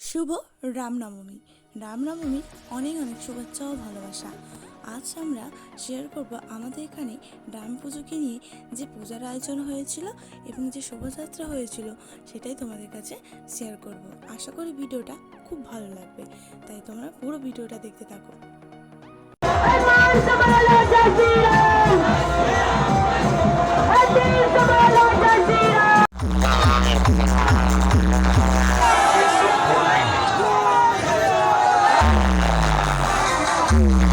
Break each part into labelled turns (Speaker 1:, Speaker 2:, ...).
Speaker 1: শুভ রামনবমী। রামনবমীর অনেক অনেক শুভেচ্ছা ও ভালোবাসা। আজ আমরা শেয়ার করব আমাদের এখানে রাম পুজোকে নিয়ে যে পূজার আয়োজন হয়েছিল এবং যে শোভাযাত্রা হয়েছিল সেটাই তোমাদের কাছে শেয়ার করব। আশা করি ভিডিওটা খুব ভালো লাগবে। তাই তোমরা পুরো ভিডিওটা দেখতে থাকো। Thank you.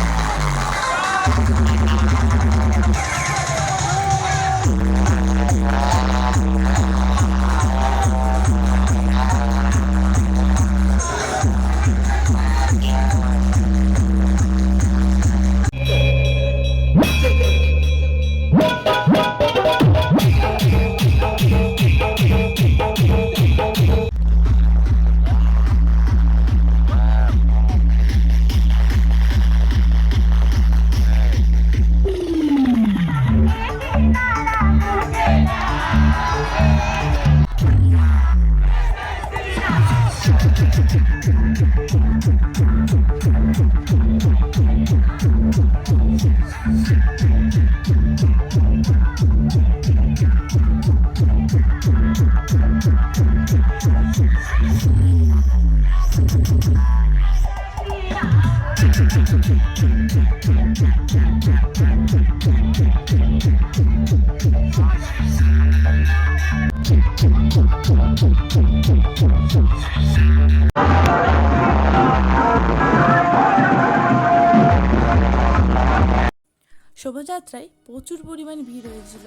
Speaker 1: শোভাযাত্রায় প্রচুর পরিমাণে ভিড় হয়েছিল।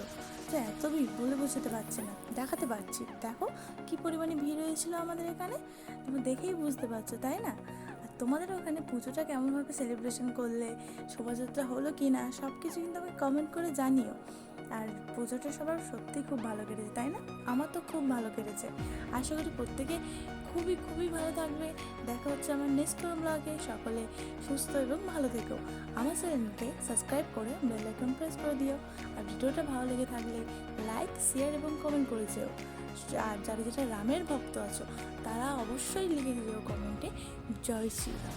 Speaker 1: তো এত ভিড় বলে বোঝাতে পারছি না। দেখাতে পারছি। দেখো কি পরিমাণে ভিড় হয়েছিল আমাদের এখানে? তুমি দেখেই বুঝতে পারছ, তাই না? তোমাদের ওখানে পুজোটা কেমনভাবে সেলিব্রেশন করলে? শোভাযাত্রা হলো কি না সব কিছু কিন্তু আমাকে কমেন্ট করে জানিও। আর পুজোটা সবার সত্যি খুব ভালো কেটেছে, তাই না? আমার তো খুব ভালো কেটেছে। আশা করি প্রত্যেকে খুবই খুবই ভালো থাকবে। দেখা হচ্ছে আমার নেক্সট ব্লগে সকলে সুস্থ এবং ভালো থেকো। আমার চ্যানেলকে সাবস্ক্রাইব করে বেল আইকন প্রেস করে দিও। আর ভিডিওটা ভালো লেগে থাকলে লাইক শেয়ার এবং কমেন্ট করে যেও। আর যারা যেটা রামের ভক্ত আছো, তারা অবশ্যই লিখে দিও কমেন্টে জয় শ্রীরাম।